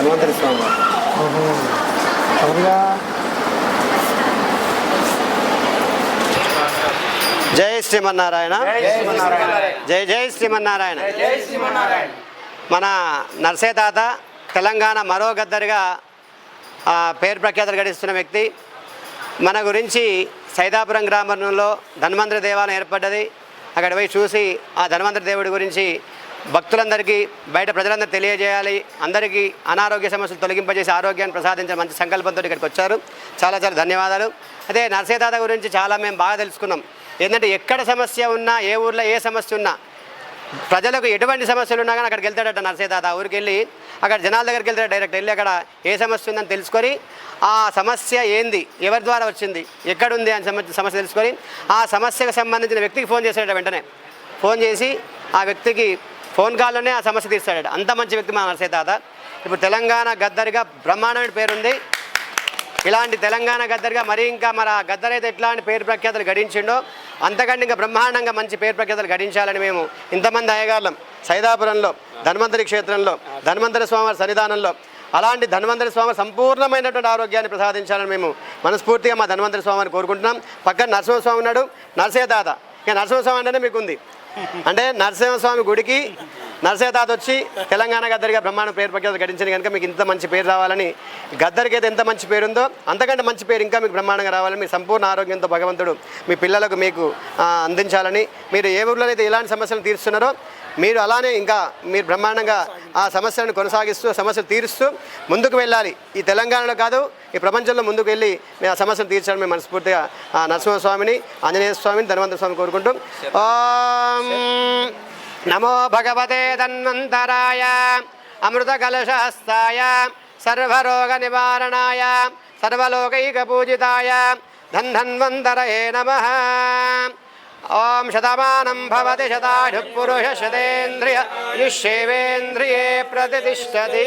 ధన్వంతరి స్వామి జై శ్రీమన్నారాయణ. జై జై శ్రీమన్నారాయణ. మన నర్సే తాత తెలంగాణ మరో గద్దరిగా ఆ, పేరు ప్రఖ్యాతలు గడిస్తున్న వ్యక్తి. మన గురించి సైదాపురం గ్రామంలో ధన్వంతరి దేవాలయం ఏర్పడ్డది. అక్కడ పోయి చూసి ఆ ధన్వంతరి దేవుడి గురించి భక్తులందరికీ బయట ప్రజలందరూ తెలియజేయాలి. అందరికీ అనారోగ్య సమస్యలు తొలగింపజేసి ఆరోగ్యాన్ని ప్రసాదించే మంచి సంకల్పంతో ఇక్కడికి వచ్చారు. చాలా చాలా ధన్యవాదాలు. అదే నర్సేదాత గురించి చాలా మేము బాగా తెలుసుకున్నాం. ఏంటంటే ఎక్కడ సమస్య ఉన్నా ఏ ఊర్లో ఏ సమస్య ఉన్నా ప్రజలకు ఎటువంటి సమస్యలు ఉన్నా కానీ అక్కడికి వెళ్తాడట నర్సేదాత ఆ ఊరికి వెళ్ళి అక్కడ జనాల దగ్గరికి వెళ్తాడు డైరెక్ట్. వెళ్ళి అక్కడ ఏ సమస్య ఉందని తెలుసుకొని ఆ సమస్య ఏంది ఎవరి ద్వారా వచ్చింది ఎక్కడుంది అని సమస్య సమస్య తెలుసుకొని ఆ సమస్యకు సంబంధించిన వ్యక్తికి ఫోన్ చేశాడట వెంటనే. ఫోన్ చేసి ఆ వ్యక్తికి ఫోన్ కాల్లోనే ఆ సమస్య తీస్తాడు అంత మంచి వ్యక్తి మా నర్సేదాత ఇప్పుడు తెలంగాణ గద్దరిగా బ్రహ్మాండమైన పేరుంది. ఇలాంటి తెలంగాణ గద్దరిగా మరి ఇంకా మన గద్దర్ అయితే ఎట్లాంటి పేరు ప్రఖ్యాతలు గడించిండో అంతకంటే ఇంకా బ్రహ్మాండంగా మంచి పేరు ప్రఖ్యాతలు గడించాలని మేము ఇంతమంది అయ్యగారులం సైదాపురంలో ధన్వంతరి క్షేత్రంలో ధన్వంతరి స్వామి సన్నిధానంలో. అలాంటి ధన్వంతరి స్వామి సంపూర్ణమైనటువంటి ఆరోగ్యాన్ని ప్రసాదించాలని మేము మనస్ఫూర్తిగా మా ధన్వంతరి స్వామిని కోరుకుంటున్నాం. పక్కన నరసింహస్వామి ఉన్నాడు. నరసేదాత ఇక నరసింహస్వామి అంటేనే మీకు ఉంది అంటే నరసింహస్వామి గుడికి నరసింహతాత వచ్చి తెలంగాణ గద్దరిగా బ్రహ్మాండ పేరు ప్రఖ్యాత గడించింది కనుక మీకు ఇంత మంచి పేరు రావాలని గద్దరికి అయితే ఎంత మంచి పేరు ఉందో అంతకంటే మంచి పేరు ఇంకా మీకు బ్రహ్మాండంగా రావాలని మీ సంపూర్ణ ఆరోగ్యంతో భగవంతుడు మీ పిల్లలకు మీకు అందించాలని మీరు ఏ ఊర్లో అయితే ఎలాంటి సమస్యలు తీరుస్తున్నారో మీరు అలానే ఇంకా మీరు బ్రహ్మాండంగా ఆ సమస్యలను కొనసాగిస్తూ సమస్యలు తీరుస్తూ ముందుకు వెళ్ళాలి. ఈ తెలంగాణలో కాదు ఈ ప్రపంచంలో ముందుకు వెళ్ళి మేము ఆ సమస్యను తీర్చడం మేము మనస్ఫూర్తిగా ఆ నరసింహస్వామిని ఆంజనేయ స్వామిని ధన్వంతర స్వామిని కోరుకుంటాం. నమో భగవతే ధన్వంతరాయ అమృత కలశాస్తాయ సర్వరోగ నివారణాయ సర్వలోకైక పూజితాయ ధన్ధన్వంతరయే నమ. ॐ शतमानं भवति शतायुः पुरुषः शतेन्द्रिय युष्येवेन्द्रिये प्रतिष्ठति